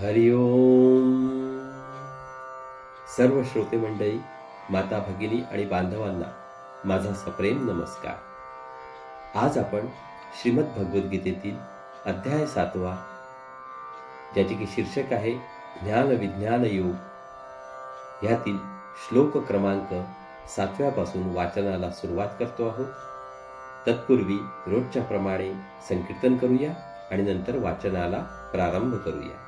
हरिओम सर्व श्रोते मंडळी माता भगिनी आणि बांधवांना माझा सप्रेम नमस्कार. आज आपण श्रीमद भगवद्गीतेतील अध्याय सातवा ज्याचे की शीर्षक आहे ज्ञान विज्ञान योग. ह्यातील श्लोक क्रमांक सातव्यापासून वाचनाला सुरुवात करतो आहोत. तत्पूर्वी रोजच्या प्रमाणे संकीर्तन करूया आणि नंतर वाचनाला प्रारंभ करूया.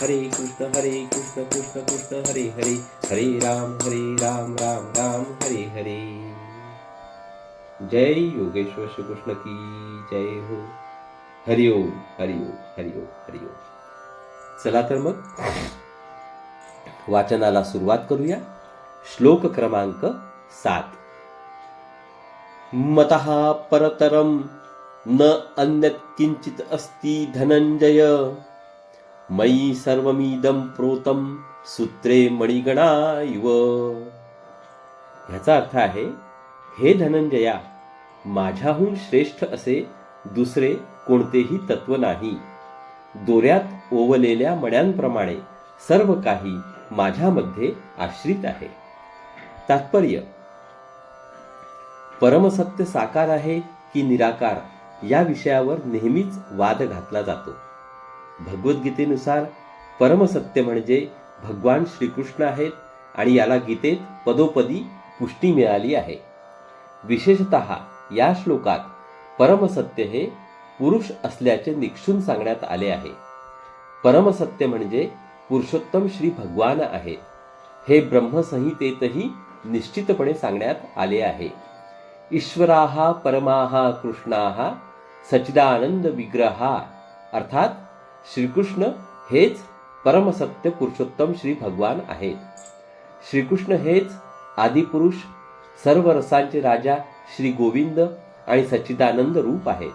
हरे कृष्ण हरे कृष्ण कृष्ण कृष्ण हरे हरे हरे राम हरे राम राम राम हरे हरे। जय योगेश्वर श्री कृष्ण की जय हो। हरिओम हरिओम हरिओम हरिओम चला तर मग वाचनाला सुरुवात करूया। श्लोक क्रमांक सात। मत परतरम न अन्यत किंचित अस्ति धनंजय मयि सर्वमिदं प्रोतम सूत्रे मणिगणा इव ह्याचा अर्थ आहे हे धनंजया माझ्याहून श्रेष्ठ असे दुसरे कोणतेही तत्व नाही. दोऱ्यात ओवलेल्या मण्यांप्रमाणे सर्व काही माझ्यामध्ये आश्रित आहे. तात्पर्य परमसत्य साकार आहे की निराकार या विषयावर नेहमीच वाद घातला जातो. भगवद्गीतेनुसार परमसत्य म्हणजे भगवान श्रीकृष्ण आहेत आणि याला गीतेत पदोपदी पुष्टी मिळाली आहे. विशेषत या श्लोकात परमसत्य हे पुरुष असल्याचे निक्षून सांगण्यात आले आहे. परमसत्य म्हणजे पुरुषोत्तम श्री भगवान आहे. हे ब्रह्मसंहितेतही निश्चितपणे सांगण्यात आले आहे. ईश्वराहा परमाहा कृष्णाहा सच्चिदानंद विग्रहा अर्थात श्रीकृष्ण हेच परमसत्य पुरुषोत्तम श्री भगवान आहेत. श्रीकृष्ण हेच आदिपुरुष सर्व रसांचे राजा श्री गोविंद आणि सच्चिदानंद रूप आहेत.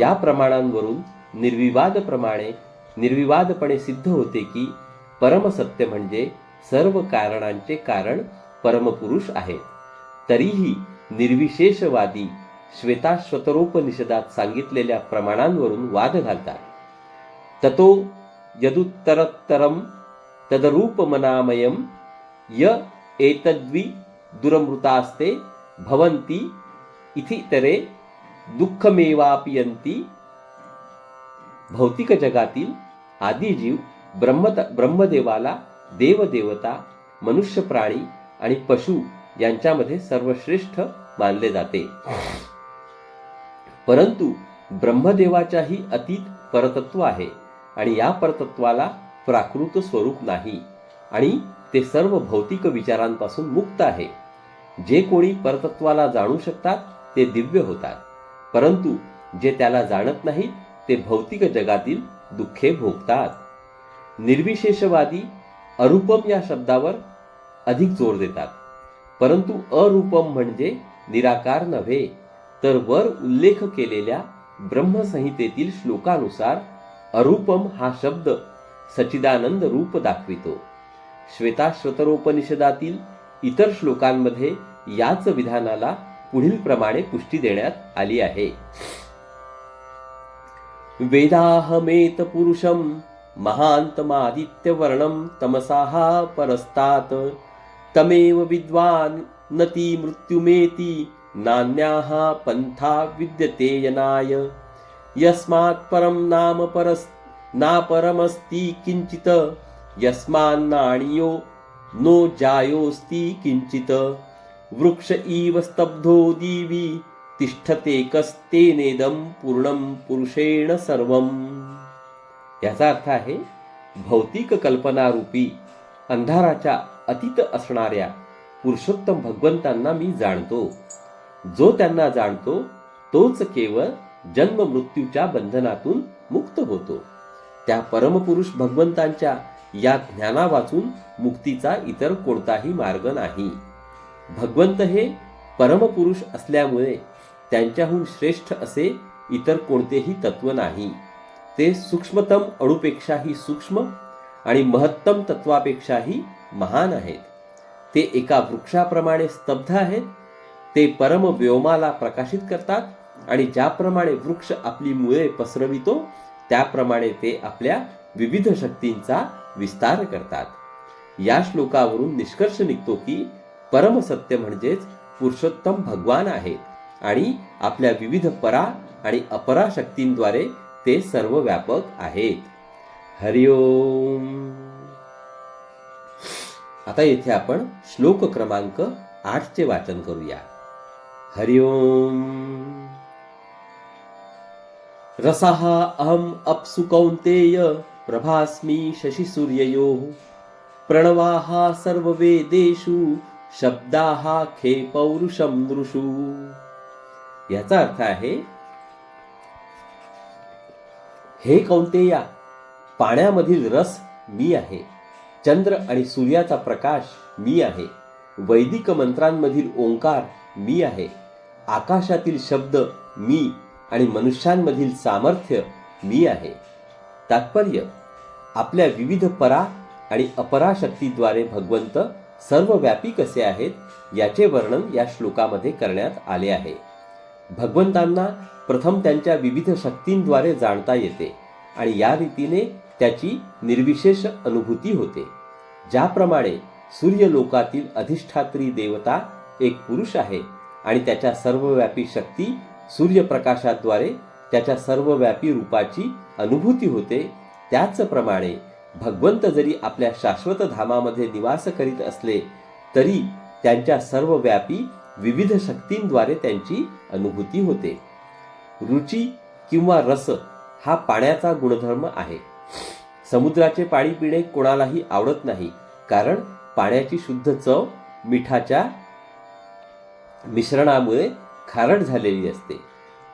या प्रमाणांवरून निर्विवादप्रमाणे निर्विवादपणे सिद्ध होते की परमसत्य म्हणजे सर्व कारणांचे कारण परमपुरुष आहेत. तरीही निर्विशेषवादी श्वेताश्वतरोपनिषदात सांगितलेल्या प्रमाणांवरून वाद घालतात. ततो यदुत्तरोत्तरं तदरूपमनामयं य एतद्वि दुरमृतास्ते भवन्ति इथितरे दुःखमेवापियंती भौतिक जगातील आदिजीव ब्रह्मत ब्रह्मदेवाला देवदेवता मनुष्य प्राणी आणि पशु यांच्यामध्ये सर्वश्रेष्ठ मानले जाते. परंतु ब्रह्मदेवाच्याही अतीत परतत्व आहे. आणि या परतत्वाला प्राकृत स्वरूप नाही आणि ते सर्व भौतिक विचारांपासून मुक्त आहे. जे कोणी परतत्वाला जाणू शकतात ते दिव्य होतात. परंतु जे त्याला जाणत नाहीत ते भौतिक जगातील दुःखे भोगतात. निर्विशेषवादी अरूपम या शब्दावर अधिक जोर देतात. परंतु अरूपम म्हणजे निराकार नव्हे तर वर उल्लेख केलेल्या ब्रह्मसंहितेतील श्लोकानुसार अरूपम हा शब्द सचिदानंद रूप दाखवितो. श्वेताश्वतरोपनिषदातील इतर श्लोकांमध्ये याच विधानाला पुढील प्रमाणे पुष्टी देण्यात आली आहे. वेदाहमेत पुरुषं महान्तमादित्यवर्णं तमसाः परस्तात् तमेव विद्वान् नति मृत्युमेति नान्याः पन्था विद्यते यनाय। यस्मात् परम नाम परस ना परमस्ति किंचित यस्मान्नाणीयो नो जायोस्ति किंचित वृक्ष इव स्तब्धो दिवी तिष्ठते कस्तेनेदम पूर्णम पुरुषेण सर्वम। याचा अर्थ आहे भौतिक कल्पनारूपी अंधाराच्या अतीत असणाऱ्या पुरुषोत्तम भगवंतांना मी जाणतो। जो त्यांना जाणतो तोच केवळ जन्म मृत्यूच्या बंधनातून मुक्त होतो. त्या परमपुरुष भगवंतांच्या या ज्ञाना वाचून मुक्तीचा इतर कोणताही मार्ग नाही. भगवंत हे परमपुरुष असल्यामुळे त्यांच्याहून श्रेष्ठ असे इतर कोणतेही तत्व नाही. ते सूक्ष्मतम अणुपेक्षाही सूक्ष्म आणि महत्तम तत्वापेक्षाही महान आहेत. ते एका वृक्षाप्रमाणे स्तब्ध आहेत. ते परम व्योमाला प्रकाशित करतात. आणि ज्याप्रमाणे वृक्ष आपली मुळे पसरवितो त्याप्रमाणे ते आपल्या विविध शक्तींचा विस्तार करतात. या श्लोकावरून निष्कर्ष निघतो की परमसत्य म्हणजेच पुरुषोत्तम भगवान आहेत आणि आपल्या विविध परा आणि अपरा शक्तींद्वारे ते सर्व व्यापक आहेत हरिओम आता येथे आपण श्लोक क्रमांक आठचे वाचन करूया. हरिओम रसः अहम् अप्सु कौन्तेय प्रभास्मि शशिसूर्ययोः। प्रणवाः सर्ववेदेषु शब्दाः खे पौरुषं नृषु। याचा अर्थ आहे हे कौंतेया पाण्यामधील रस मी आहे चंद्र आणि सूर्याचा प्रकाश मी आहे वैदिक मंत्रांमधील ओंकार मी आहे आकाशातील शब्द मी आणि मनुष्यांमधील सामर्थ्य मी आहे. तात्पर्य आपल्या विविध परा आणि अपरा शक्तीद्वारे भगवंत सर्व व्यापी कसे आहेत याचे वर्णन या श्लोकामध्ये करण्यात आले आहे. भगवंतांना प्रथम त्यांच्या विविध शक्तींद्वारे जाणता येते आणि या रीतीने त्याची निर्विशेष अनुभूती होते ज्याप्रमाणे सूर्यलोकातील अधिष्ठात्री देवता एक पुरुष आहे आणि त्याच्या सर्वव्यापी शक्ती सूर्यप्रकाशाद्वारे त्याच्या सर्वव्यापी रूपाची अनुभूती होते. त्याचप्रमाणे भगवंत जरी आपल्या शाश्वत धामामध्ये निवास करीत असले तरी त्यांच्या सर्वव्यापी विविध शक्तींद्वारे त्यांची अनुभूती होते. रुची किंवा रस हा पाण्याचा गुणधर्म आहे. समुद्राचे पाणी पिणे कोणालाही आवडत नाही कारण पाण्याची शुद्ध चव मिठाच्या मिश्रणामुळे खारट झालेली असते.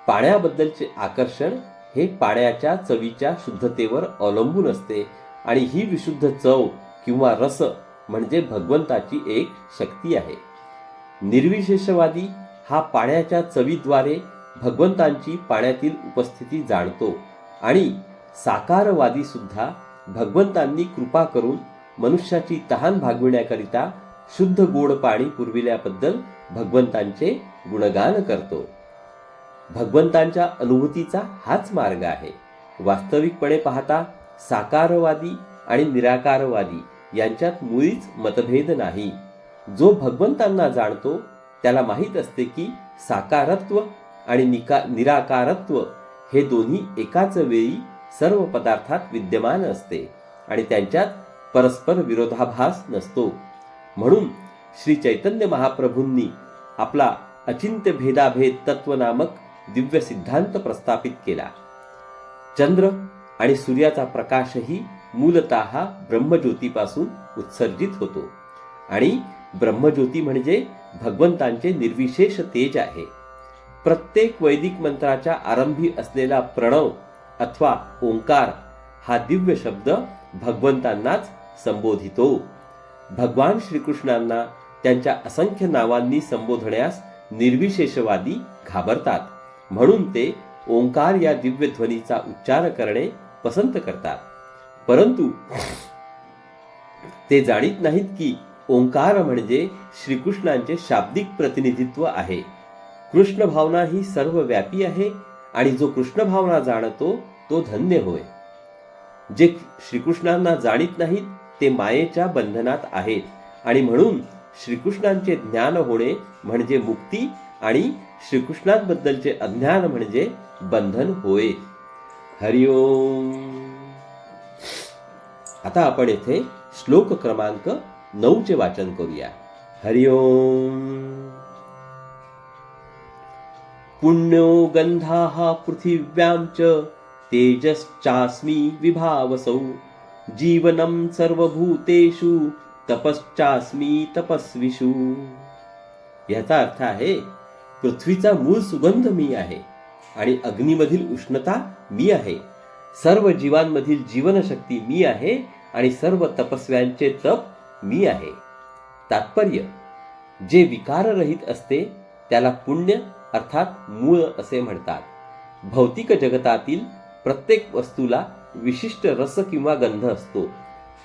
पाण्याबद्दलचे आकर्षण हे पाण्याच्या चवीच्या शुद्धतेवर अवलंबून असते आणि ही विशुद्ध चव किंवा रस म्हणजे भगवंताची एक शक्ती आहे. निर्विशेषवादी हा पाण्याच्या चवीद्वारे भगवंतांची पाण्यातील उपस्थिती जाणतो आणि साकारवादी सुद्धा भगवंतांनी कृपा करून मनुष्याची तहान भागविण्याकरिता शुद्ध गोड पाणी पुरविल्याबद्दल भगवंतांचे गुणगान करतो. भगवंतांच्या अनुभूतीचा हाच मार्ग आहे. वास्तविकपणे पाहता साकारवादी आणि निराकारवादी यांच्यात मुळीच मतभेद नाही. जो भगवंतांना जाणतो त्याला माहीत असते की साकारत्व आणि निका निराकारत्व हे दोन्ही एकाच वेळी सर्व पदार्थात विद्यमान असते आणि त्यांच्यात परस्पर विरोधाभास नसतो. म्हणून श्री चैतन्य महाप्रभूंनी आपला अचिंत्य भेदाभेद तत्व नामक दिव्य सिद्धांत प्रस्थापित केला. चंद्र आणि सूर्याचा प्रकाशही मूलत ब्रह्मज्योतीपासून उत्सर्जित होतो. आणि ब्रह्मज्योती म्हणजे भगवंतांचे निर्विशेष तेज आहे. प्रत्येक वैदिक मंत्राच्या आरंभी असलेला प्रणव अथवा ओंकार हा दिव्य शब्द भगवंतांनाच संबोधितो. भगवान श्रीकृष्णांना त्यांच्या असंख्य नावांनी संबोधण्यास निर्विशेषवादी घाबरतात. म्हणून ते ओंकार या दिव्य ध्वनीचा उच्चार करणे पसंत करतात. परंतु ते जाणीत नाहीत की ओंकार म्हणजे श्रीकृष्णांचे शाब्दिक प्रतिनिधित्व आहे. कृष्ण भावना ही सर्व व्यापी आहे आणि जो कृष्ण भावना जाणतो तो धन्य होय. जे श्रीकृष्णांना जाणीत नाहीत ते मायेच्या बंधनात आहेत आणि म्हणून श्रीकृष्णांचे ज्ञान होणे म्हणजे मुक्ती आणि श्रीकृष्णांबद्दलचे अज्ञान म्हणजे बंधन होय. हरिओम आता आपण येथे श्लोक क्रमांक नऊचे वाचन करूया. हरिओम पुण्यो गंधा पृथिव्यां च तेजश्चास्मी विभावसौ। जीवनं सर्वभूतेषु तपश्चास्मी तपस्विषु. याचा अर्थ आहे पृथ्वीचा मूळ सुगंध मी आहे आणि अग्नीमधील उष्णता मी आहे. सर्व जीवांमधील जीवनशक्ती मी आहे आणि सर्व तपस्व्यांचे तप मी आहे. तात्पर्य जे विकाररहित असते त्याला पुण्य अर्थात मूळ असे म्हणतात. भौतिक जगतातील प्रत्येक वस्तूला विशिष्ट रस किंवा गंध असतो.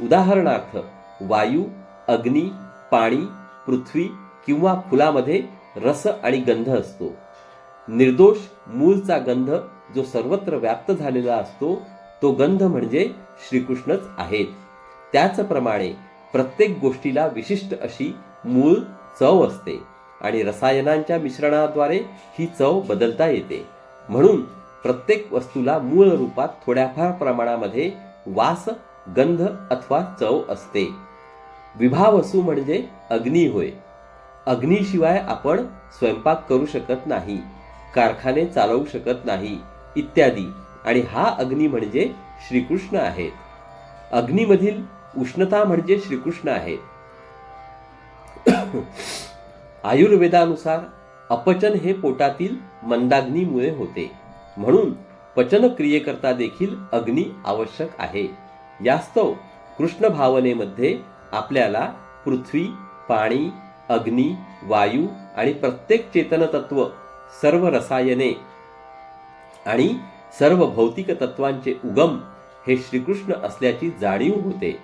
उदाहरणार्थ वायू अग्नी पाणी पृथ्वी किंवा फुलामध्ये रस आणि गंध असतो. निर्दोष मूलचा गंध जो सर्वत्र व्याप्त झालेला असतो तो गंध म्हणजे श्रीकृष्णच आहेत. त्याचप्रमाणे प्रत्येक गोष्टीला विशिष्ट अशी मूळ चव असते आणि रसायनांच्या मिश्रणाद्वारे ही चव बदलता येते. म्हणून प्रत्येक वस्तूला मूळ रूपात थोड्याफार प्रमाणामध्ये वास गंध अथवा चव असते. विभावसू म्हणजे अग्नी होय. अग्नीशिवाय आपण स्वयंपाक करू शकत नाही कारखाने चालवू शकत नाही इत्यादी. आणि हा अग्नी म्हणजे श्रीकृष्ण आहेत. अग्नीमधील उष्णता म्हणजे श्रीकृष्ण आहेत. आयुर्वेदानुसार अपचन हे पोटातील मंदाग्नीमुळे होते. म्हणून पचन क्रियेकरता देखील अग्नी आवश्यक आहे. यास्तव कृष्ण भावनेमध्ये आपल्याला पृथ्वी पाणी अग्नी वायू आणि प्रत्येक चेतन तत्व सर्व रसायने आणि सर्व भौतिक तत्वांचे उगम हे श्रीकृष्ण असल्याची जाणीव होते.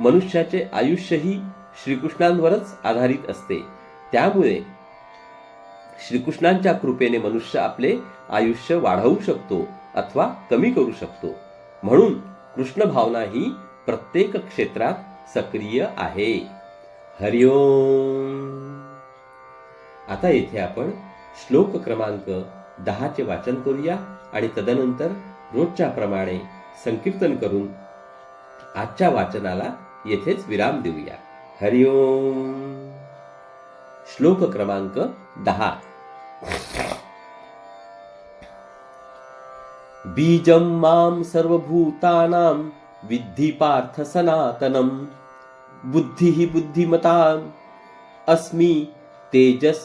मनुष्याचे आयुष्यही श्रीकृष्णांवरच आधारित असते. त्यामुळे श्रीकृष्णांच्या कृपेने मनुष्य आपले आयुष्य वाढवू शकतो अथवा कमी करू शकतो. म्हणून कृष्ण भावना ही प्रत्येक क्षेत्रात सक्रिय आहे. हरिओम आता येथे आपण श्लोक क्रमांक दहाचे वाचन करूया आणि तदनंतर रोजच्या प्रमाणे संकीर्तन करून आजच्या वाचनाला येथेच विराम देऊया. हरिओम श्लोक क्रमांक दहा. बीजं मां सर्वभूतानां विद्धि पार्थ सनातनं। बुद्धिः बुद्धिमताम् अस्मि तेजस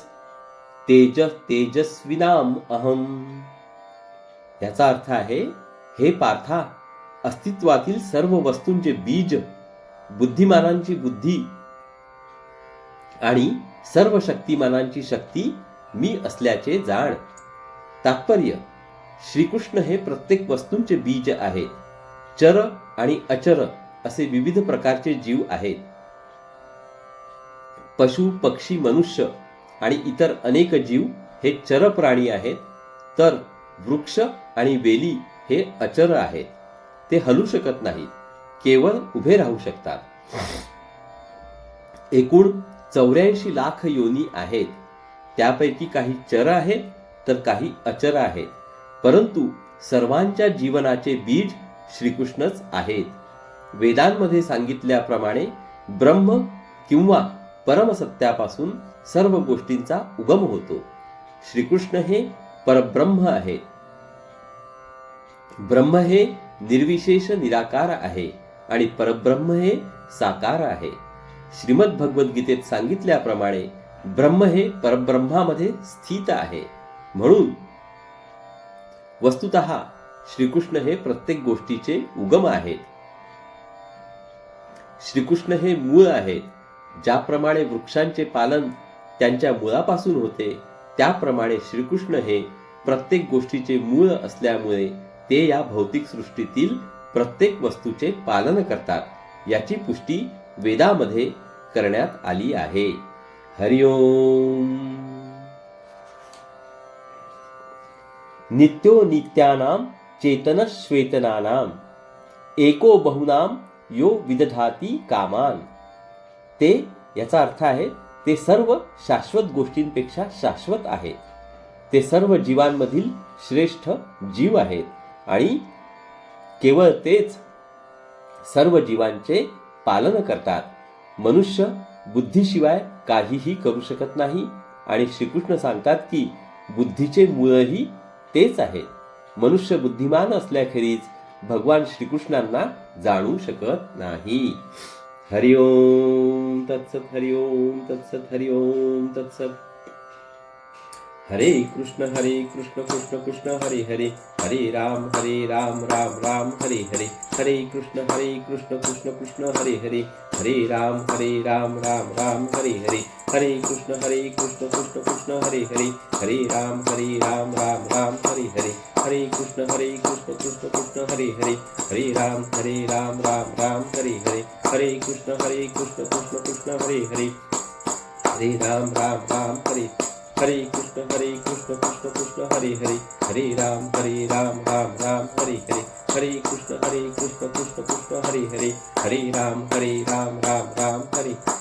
तेज तेजस्विनाम अहम। याचा अर्थ आहे हे पार्था अस्तित्वातील सर्व वस्तूंचे बीज बुद्धिमानांची बुद्धी आणि सर्व शक्तिमानांची शक्ती मी असल्याचे जाण। तात्पर्य श्रीकृष्ण हे प्रत्येक वस्तूंचे बीज आहेत. चर आणि अचर असे विविध प्रकारचे जीव आहेत. पशु पक्षी मनुष्य आणि इतर अनेक जीव हे चर प्राणी आहेत. तर वृक्ष आणि वेली हे अचर आहेत. ते हलू शकत नाहीत. केवळ उभे राहू शकतात. एकूण चौऱ्याऐंशी लाख योनी आहेत. त्यापैकी काही चर आहेत तर काही अचर आहेत. परंतु सर्वांच्या जीवनाचे बीज श्रीकृष्णच आहेत. वेदांमध्ये सांगितल्याप्रमाणे ब्रह्म किंवा परमसत्यापासून सर्व गोष्टींचा उगम होतो. श्रीकृष्ण हे परब्रह्म आहे. ब्रह्म हे निर्विशेष निराकार आहे आणि परब्रह्म हे साकार आहे. श्रीमद भगवद्गीतेत सांगितल्याप्रमाणे ब्रह्म हे परब्रह्मामध्ये स्थित आहे. म्हणून वस्तुत श्रीकृष्ण हे प्रत्येक गोष्टीचे उगम आहेत. श्रीकृष्ण हे मूळ आहेत. ज्याप्रमाणे वृक्षांचे पालन त्यांच्या मुळापासून होते त्याप्रमाणे श्रीकृष्ण हे प्रत्येक गोष्टीचे मूळ असल्यामुळे ते या भौतिक सृष्टीतील प्रत्येक वस्तूचे पालन करतात याची पुष्टी वेदामध्ये करण्यात आली आहे. हरिओम! नित्यो नित्यानां चेतनश्वेतनानां। एको बहुनाम यो विदधाती कामान। ते याचा अर्थ आहे ते सर्व शाश्वत गोष्टींपेक्षा शाश्वत आहेत। ते सर्व जीवांमधील श्रेष्ठ जीव आहेत आणि केवळ तेच सर्व जीवांचे पालन करतात। मनुष्य बुद्धीशिवाय काहीही करू शकत नाही आणि श्रीकृष्ण सांगतात की बुद्धीचे मूळही तेच आहे मनुष्य बुद्धिमान असल्याखेरीज भगवान श्रीकृष्णांना जाणू शकत नाही. हरिओम तत्सत हरिओम तत्सत हरिओम तत्सत. हरे कृष्ण हरे कृष्ण कृष्ण कृष्ण हरे हरे. हरे राम हरे राम राम राम हरे हरे. हरे कृष्ण हरे कृष्ण कृष्ण कृष्ण हरे हरे. हरे राम हरे राम राम राम हरे हरे. हरे कृष्ण हरे कृष्ण कृष्ण कृष्ण हरे हरे हरे राम हरे राम राम राम हरे हरे हरे कृष्ण हरे कृष्ण कृष्ण कृष्ण हरे हरे हरे राम हरे राम राम राम हरे हरे हरे कृष्ण हरे कृष्ण कृष्ण कृष्ण हरे हरे हरे राम राम राम हरे हरे कृष्ण हरे कृष्ण कृष्ण कृष्ण हरे हरे हरे राम हरे राम राम राम हरे हरे हरे कृष्ण हरे कृष्ण कृष्ण कृष्ण हरे हरे हरे राम हरे राम राम राम हरे